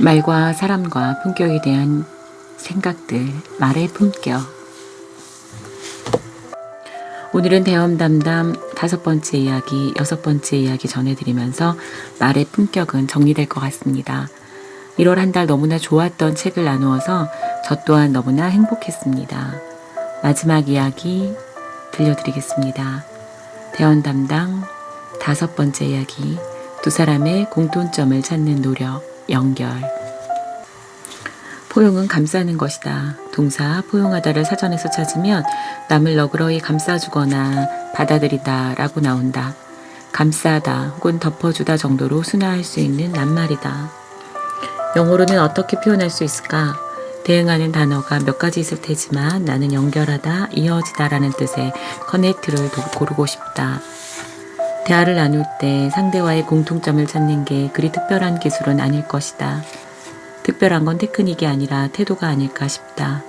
말과 사람과 품격에 대한 생각들, 말의 품격. 오늘은 대원 담담 다섯 번째 이야기, 여섯 번째 이야기 전해드리면서 말의 품격은 정리될 것 같습니다. 1월 한 달 너무나 좋았던 책을 나누어서 저 또한 너무나 행복했습니다. 마지막 이야기 들려드리겠습니다. 대원 담당 다섯 번째 이야기, 두 사람의 공통점을 찾는 노력, 연결. 포용은 감싸는 것이다. 동사 포용하다를 사전에서 찾으면 남을 너그러이 감싸주거나 받아들이다 라고 나온다. 감싸다 혹은 덮어주다 정도로 순화할 수 있는 낱말이다. 영어로는 어떻게 표현할 수 있을까? 대응하는 단어가 몇 가지 있을 테지만 나는 연결하다, 이어지다 라는 뜻의 커넥트를 고르고 싶다. 대화를 나눌 때 상대와의 공통점을 찾는 게 그리 특별한 기술은 아닐 것이다. 특별한 건 테크닉이 아니라 태도가 아닐까 싶다.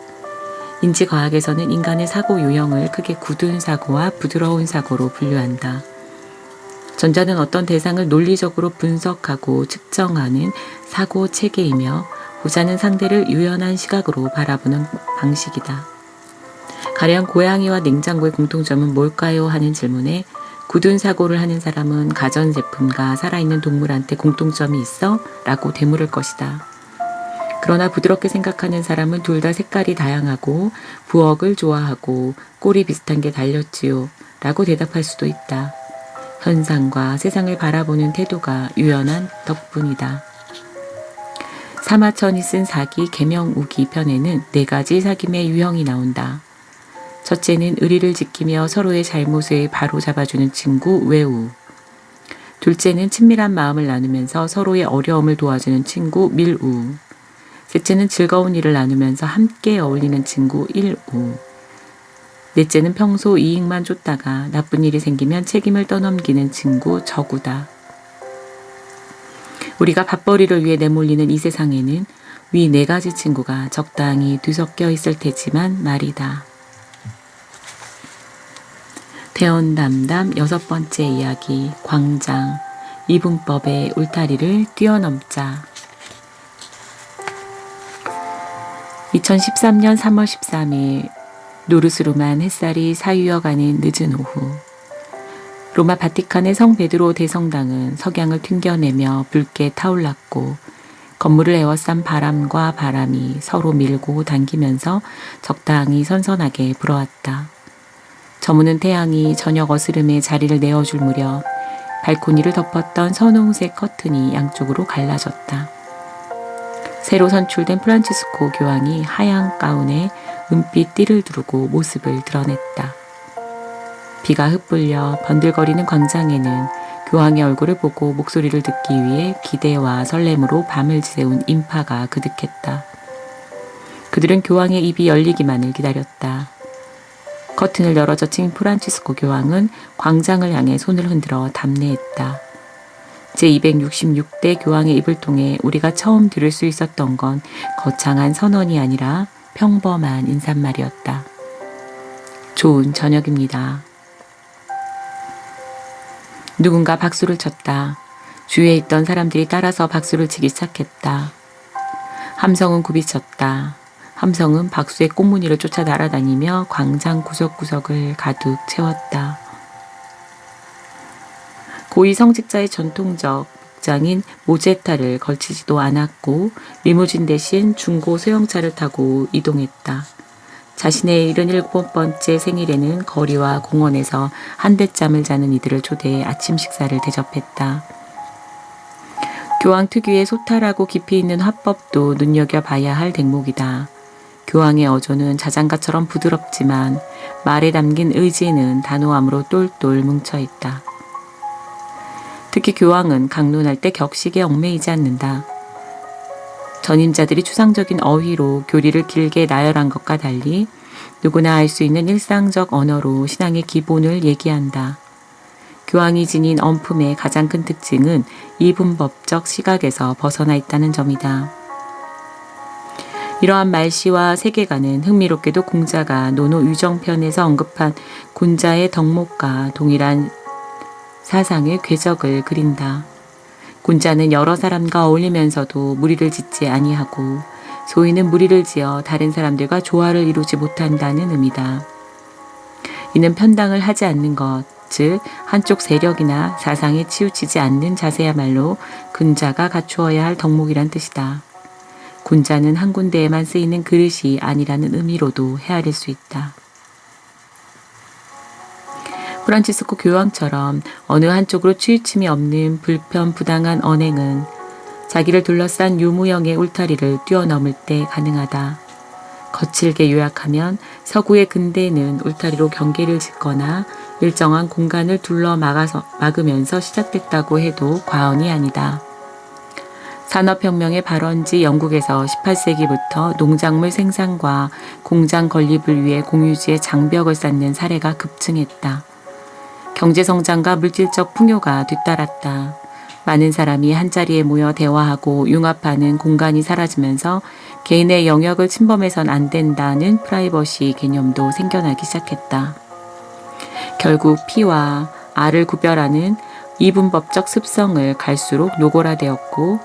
인지과학에서는 인간의 사고 유형을 크게 굳은 사고와 부드러운 사고로 분류한다. 전자는 어떤 대상을 논리적으로 분석하고 측정하는 사고 체계이며 후자는 상대를 유연한 시각으로 바라보는 방식이다. 가령 고양이와 냉장고의 공통점은 뭘까요? 하는 질문에 굳은 사고를 하는 사람은 가전제품과 살아있는 동물한테 공통점이 있어? 라고 되물을 것이다. 그러나 부드럽게 생각하는 사람은 둘 다 색깔이 다양하고 부엌을 좋아하고 꼴이 비슷한 게 달렸지요. 라고 대답할 수도 있다. 현상과 세상을 바라보는 태도가 유연한 덕분이다. 사마천이 쓴 사기 개명우기 편에는 네 가지 사김의 유형이 나온다. 첫째는 의리를 지키며 서로의 잘못을 바로 잡아주는 친구 외우. 둘째는 친밀한 마음을 나누면서 서로의 어려움을 도와주는 친구 밀우. 셋째는 즐거운 일을 나누면서 함께 어울리는 친구 일우. 넷째는 평소 이익만 쫓다가 나쁜 일이 생기면 책임을 떠넘기는 친구 저구다. 우리가 밥벌이를 위해 내몰리는 이 세상에는 위 네 가지 친구가 적당히 뒤섞여 있을 테지만 말이다. 대원 담담 여섯 번째 이야기 광장 이분법의 울타리를 뛰어넘자 2013년 3월 13일 노르스로만 햇살이 사유어가는 늦은 오후 로마 바티칸의 성 베드로 대성당은 석양을 튕겨내며 붉게 타올랐고 건물을 에워싼 바람과 바람이 서로 밀고 당기면서 적당히 선선하게 불어왔다. 저무는 태양이 저녁 어스름에 자리를 내어줄 무렵 발코니를 덮었던 선홍색 커튼이 양쪽으로 갈라졌다. 새로 선출된 프란치스코 교황이 하얀 가운에 은빛 띠를 두르고 모습을 드러냈다. 비가 흩불려 번들거리는 광장에는 교황의 얼굴을 보고 목소리를 듣기 위해 기대와 설렘으로 밤을 지새운 인파가 그득했다. 그들은 교황의 입이 열리기만을 기다렸다. 커튼을 열어 젖힌 프란치스코 교황은 광장을 향해 손을 흔들어 답례했다. 제266대 교황의 입을 통해 우리가 처음 들을 수 있었던 건 거창한 선언이 아니라 평범한 인사말이었다. 좋은 저녁입니다. 누군가 박수를 쳤다. 주위에 있던 사람들이 따라서 박수를 치기 시작했다. 함성은 굽이쳤다. 함성은 박수의 꽃무늬를 쫓아 날아다니며 광장 구석구석을 가득 채웠다. 고위 성직자의 전통적 복장인 모제타를 걸치지도 않았고 리무진 대신 중고 소형차를 타고 이동했다. 자신의 77번째 생일에는 거리와 공원에서 한대짬을 자는 이들을 초대해 아침 식사를 대접했다. 교황 특유의 소탈하고 깊이 있는 화법도 눈여겨봐야 할 대목이다. 교황의 어조는 자장가처럼 부드럽지만 말에 담긴 의지는 단호함으로 똘똘 뭉쳐있다. 특히 교황은 강론할 때 격식에 얽매이지 않는다. 전임자들이 추상적인 어휘로 교리를 길게 나열한 것과 달리 누구나 알 수 있는 일상적 언어로 신앙의 기본을 얘기한다. 교황이 지닌 엄품의 가장 큰 특징은 이분법적 시각에서 벗어나 있다는 점이다. 이러한 말씨와 세계관은 흥미롭게도 공자가 노노 유정편에서 언급한 군자의 덕목과 동일한 사상의 궤적을 그린다. 군자는 여러 사람과 어울리면서도 무리를 짓지 아니하고 소인은 무리를 지어 다른 사람들과 조화를 이루지 못한다는 의미다. 이는 편당을 하지 않는 것, 즉 한쪽 세력이나 사상에 치우치지 않는 자세야말로 군자가 갖추어야 할 덕목이란 뜻이다. 군자는 한 군데에만 쓰이는 그릇이 아니라는 의미로도 헤아릴 수 있다. 프란치스코 교황처럼 어느 한쪽으로 치우침이 없는 불편 부당한 언행은 자기를 둘러싼 유무형의 울타리를 뛰어넘을 때 가능하다. 거칠게 요약하면 서구의 근대는 울타리로 경계를 짓거나 일정한 공간을 둘러 막아서, 막으면서 시작됐다고 해도 과언이 아니다. 산업혁명의 발원지 영국에서 18세기부터 농작물 생산과 공장 건립을 위해 공유지에 장벽을 쌓는 사례가 급증했다. 경제성장과 물질적 풍요가 뒤따랐다. 많은 사람이 한자리에 모여 대화하고 융합하는 공간이 사라지면서 개인의 영역을 침범해선 안 된다는 프라이버시 개념도 생겨나기 시작했다. 결국 피와 알을 구별하는 이분법적 습성을 갈수록 노골화되었고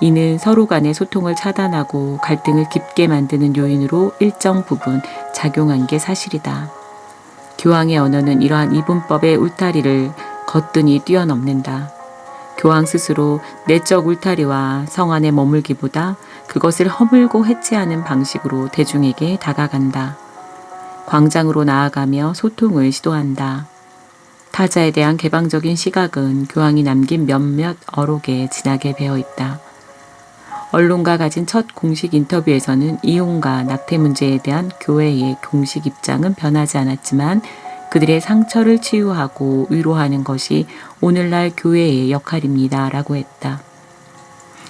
이는 서로 간의 소통을 차단하고 갈등을 깊게 만드는 요인으로 일정 부분 작용한 게 사실이다. 교황의 언어는 이러한 이분법의 울타리를 거뜬히 뛰어넘는다. 교황 스스로 내적 울타리와 성 안에 머물기보다 그것을 허물고 해체하는 방식으로 대중에게 다가간다. 광장으로 나아가며 소통을 시도한다. 타자에 대한 개방적인 시각은 교황이 남긴 몇몇 어록에 진하게 배어 있다. 언론과 가진 첫 공식 인터뷰에서는 이혼과 낙태 문제에 대한 교회의 공식 입장은 변하지 않았지만 그들의 상처를 치유하고 위로하는 것이 오늘날 교회의 역할입니다. 라고 했다.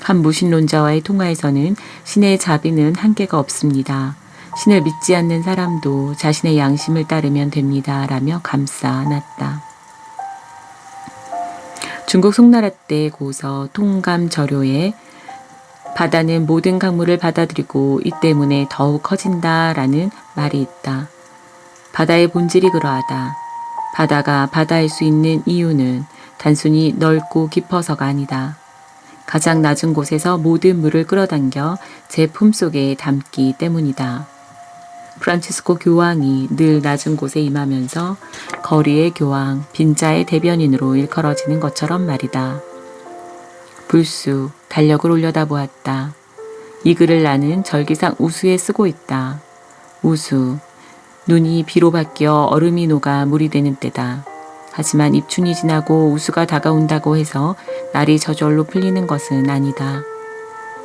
한 무신론자와의 통화에서는 신의 자비는 한계가 없습니다. 신을 믿지 않는 사람도 자신의 양심을 따르면 됩니다. 라며 감싸 안았다. 중국 송나라 때 고서 통감절요에 바다는 모든 강물을 받아들이고 이 때문에 더욱 커진다 라는 말이 있다. 바다의 본질이 그러하다. 바다가 바다일 수 있는 이유는 단순히 넓고 깊어서가 아니다. 가장 낮은 곳에서 모든 물을 끌어당겨 제 품속에 담기 때문이다. 프란치스코 교황이 늘 낮은 곳에 임하면서 거리의 교황, 빈자의 대변인으로 일컬어지는 것처럼 말이다. 불수, 달력을 올려다보았다. 이 글을 나는 절기상 우수에 쓰고 있다. 우수, 눈이 비로 바뀌어 얼음이 녹아 물이 되는 때다. 하지만 입춘이 지나고 우수가 다가온다고 해서 날이 저절로 풀리는 것은 아니다.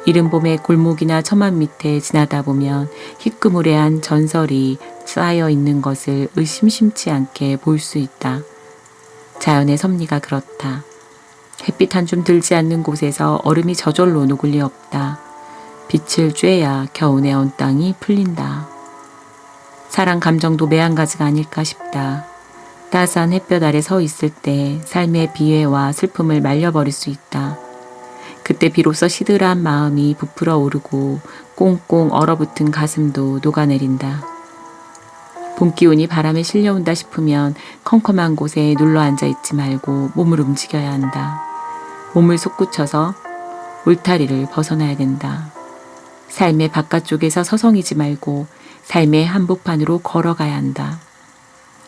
이른 봄에 골목이나 처만 밑에 지나다 보면 희끄무레한 전설이 쌓여 있는 것을 의심심치 않게 볼 수 있다. 자연의 섭리가 그렇다. 햇빛 한 줌 들지 않는 곳에서 얼음이 저절로 녹을 리 없다. 빛을 쬐야 겨우내 언 땅이 풀린다. 사랑 감정도 매한가지가 아닐까 싶다. 따스한 햇볕 아래 서 있을 때 삶의 비애와 슬픔을 말려버릴 수 있다. 그때 비로소 시들한 마음이 부풀어 오르고 꽁꽁 얼어붙은 가슴도 녹아내린다. 봄 기운이 바람에 실려온다 싶으면 컴컴한 곳에 눌러 앉아 있지 말고 몸을 움직여야 한다. 몸을 솟구쳐서 울타리를 벗어나야 된다. 삶의 바깥쪽에서 서성이지 말고 삶의 한복판으로 걸어가야 한다.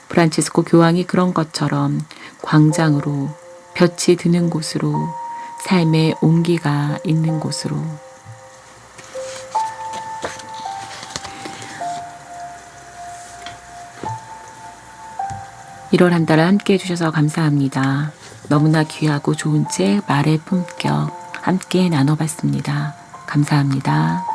프란치스코 교황이 그런 것처럼 광장으로 볕이 드는 곳으로 삶의 온기가 있는 곳으로 1월 한 달을 함께 해주셔서 감사합니다. 너무나 귀하고 좋은 책 말의 품격 함께 나눠봤습니다. 감사합니다.